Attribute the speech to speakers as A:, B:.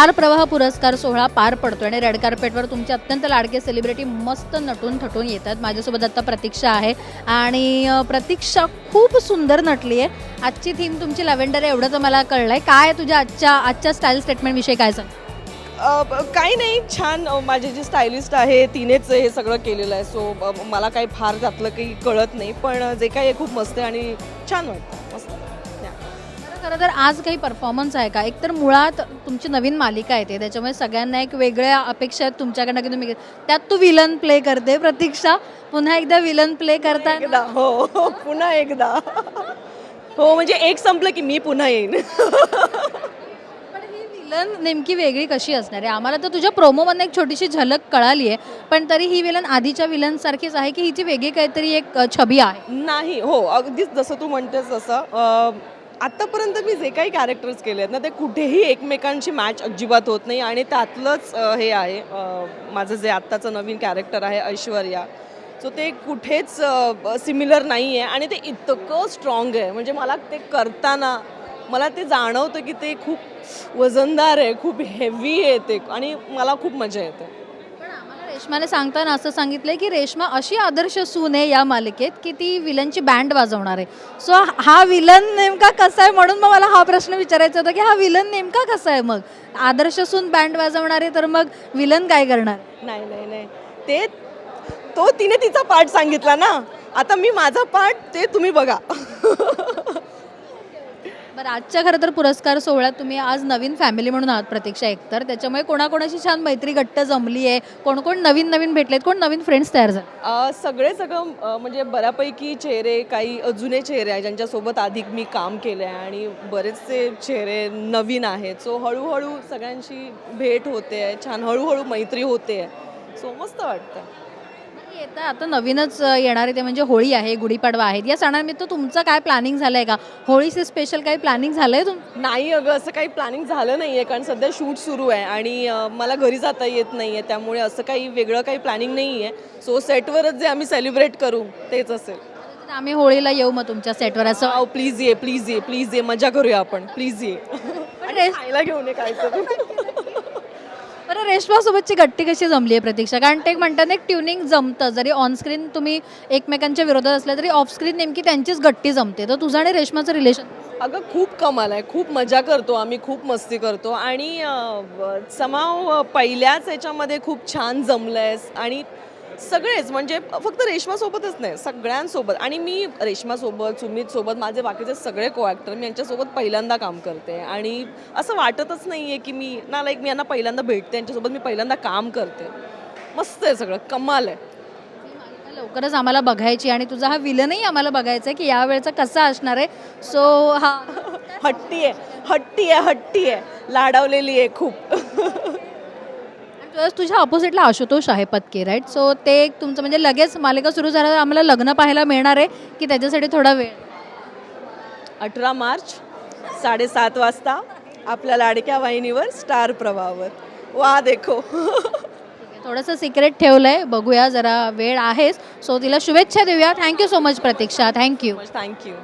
A: Star प्रवाह पुरस्कार सोहळा पार पडतो आणि रेड कार्पेटवर तुमचे अत्यंत लाडके सेलिब्रिटी मस्त नटून थटून येतात. माझ्यासोबत आता प्रतीक्षा आहे आणि प्रतीक्षा खूप सुंदर नटली आहे. आजची थीम तुमची लॅव्हेंडर आहे एवढं तर मला कळलं आहे काय तुझ्या आजच्या आजच्या स्टाईल स्टेटमेंटविषयी काय सांग?
B: काही नाही छान. माझी जी स्टायलिस्ट आहे तिनेच हे सगळं केलेलं आहे. सो मला काही फार त्यातलं काही कळत नाही पण जे काही आहे खूप मस्त आहे आणि छान वाटतं. मस्त.
A: खरं तर आज काही परफॉर्मन्स आहे का? एकतर मुळात तुमची नवीन मालिका येते त्याच्यामुळे सगळ्यांना एक वेगळ्या अपेक्षा आहेत तुमच्याकडनं की तुम्ही त्यात तू विलन प्ले करते प्रतीक्षा. पुन्हा एकदा विलन प्ले करता
B: एकदा हो हो, पुन्हा एकदा. हो म्हणजे एक संपलं की मी पुन्हा येईन.
A: पण ही विलन नेमकी वेगळी कशी असणार आहे? आम्हाला तर तुझ्या प्रोमोमधनं एक छोटीशी झलक कळाली आहे पण तरी ही विलन आधीच्या विलन सारखीच आहे की हिची वेगळी काहीतरी एक अ, छबी आहे?
B: नाही हो अगदीच जसं तू म्हणतेस तसं अ, आत्तापर्यंत मी जे काही कॅरेक्टर्स केले आहेत ना ते कुठेही एकमेकांची मॅच अजिबात होत नाही आणि त्यातलंच हे आहे माझं जे आत्ताचं नवीन कॅरेक्टर आहे ऐश्वर्या. सो ते कुठेच सिमिलर नाही आहे आणि ते इतकं स्ट्रॉंग आहे. म्हणजे मला ते करताना मला ते जाणवतं की ते खूप वजनदार आहे खूप हेवी आहे ते आणि मला खूप मजा येते.
A: रेश्माने सांगताना असं सांगितलंय की रेश्मा अशी आदर्श सून आहे या मालिकेत की ती विलनची बँड वाजवणार आहे. सो हा विलन नेमका कसा आहे म्हणून मग मला हा प्रश्न विचारायचा होता की हा विलन नेमका कसा आहे मग? आदर्श सून बँड वाजवणार आहे तर मग विलन काय करणार?
B: नाही नाही नाही. ते तो तिने तिचा पार्ट सांगितला ना. आता मी माझा पार्ट ते तुम्ही बघा.
A: बरं आजच्या खरं तर पुरस्कार सोहळ्यात तुम्ही आज नवीन फॅमिली म्हणून आहात प्रतीक्षा एकतर. त्याच्यामुळे कोणाकोणाशी छान मैत्री घट्ट जमली आहे? कोण कोण नवीन नवीन भेटलेत? कोण नवीन फ्रेंड्स तयार झाले?
B: सगळे सगळं म्हणजे बऱ्यापैकी चेहरे काही जुने चेहरे आहेत ज्यांच्यासोबत अधिक मी काम केलं आहे आणि बरेचसे चेहरे नवीन आहेत. सो हळूहळू सगळ्यांशी भेट होते आहे छान हळूहळू मैत्री होते आहे. सो मस्त वाटतं
A: येतं. आता नवीनच येणारे ते म्हणजे होळी आहे गुढीपाडवा आहेत. या सणानिमित्त तुमचं काय प्लॅनिंग झालं आहे का? होळीचे स्पेशल काही प्लॅनिंग झालं आहे तुम?
B: नाही अगं असं काही प्लॅनिंग झालं नाही आहे कारण सध्या शूट सुरू आहे आणि मला घरी जाता येत नाही आहे त्यामुळे असं काही वेगळं काही प्लॅनिंग नाही आहे सो सेटवरच जे आम्ही सेलिब्रेट करू तेच असेल.
A: आम्ही होळीला येऊ मग तुमच्या सेटवर असं.
B: प्लीज ये प्लीज ये प्लीज ये. मजा करूया आपण. प्लीज ये. घेऊन ये काय
A: बरं रेश्मासोबतची गट्टी कशी जमली आहे प्रतीक्षा? कारण ते एक म्हणतात एक ट्युनिंग जमतं. जरी ऑनस्क्रीन तुम्ही एकमेकांच्या विरोधात असल्या तरी ऑफस्क्रीन नेमकी त्यांचीच गट्टी जमते. तर तुझं आणि रेश्माचं रिलेशन
B: अगं खूप कमाल आहे. खूप मजा करतो आम्ही खूप मस्ती करतो. आणि समाव पहिल्याच याच्यामध्ये खूप छान जमलं आहे आणि सगळेच म्हणजे फक्त रेश्मासोबतच नाही सगळ्यांसोबत. आणि मी रेश्मासोबत सुमित सोबत माझे बाकीचे सगळे को ॲक्टर मी यांच्यासोबत पहिल्यांदा काम करते. आणि असं वाटतच नाही आहे की मी ना लाईक मी यांना पहिल्यांदा भेटते यांच्यासोबत मी पहिल्यांदा काम करते. मस्त आहे सगळं कमाल आहे.
A: लवकरच आम्हाला बघायची आणि तुझा हा विलनही आम्हाला बघायचा आहे की यावेळचा कसा असणार आहे. सो हा.
B: हट्टी आहे हट्टी आहे हट्टी आहे. लाडावलेली आहे खूप.
A: तुझ्या- तुझ्या ऑपोजिटला आशुतोष आहे पत्के राईट सो ते एक तुमचं म्हणजे लगेच मालिका सुरू झाल्यावर आम्हाला लग्न पाहायला मिळणार आहे की त्याच्यासाठी थोडा वेळ.
B: अठरा मार्च साडेसात वाजता आपल्या लाडक्या वाहिनीवर स्टार प्रवाहावर. वा देखो.
A: थोडंसं सिक्रेट ठेवलं आहे बघूया जरा वेळ आहेच. सो तिला शुभेच्छा देऊया. Thank you so much Pratiksha. Thank you
B: thank you